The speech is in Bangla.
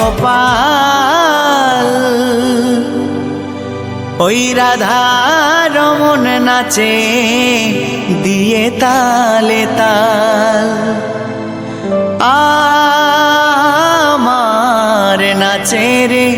গোপাল। ওই রাধা রমন নাচে দিয়ে তালে তাল। আমার নাচে রে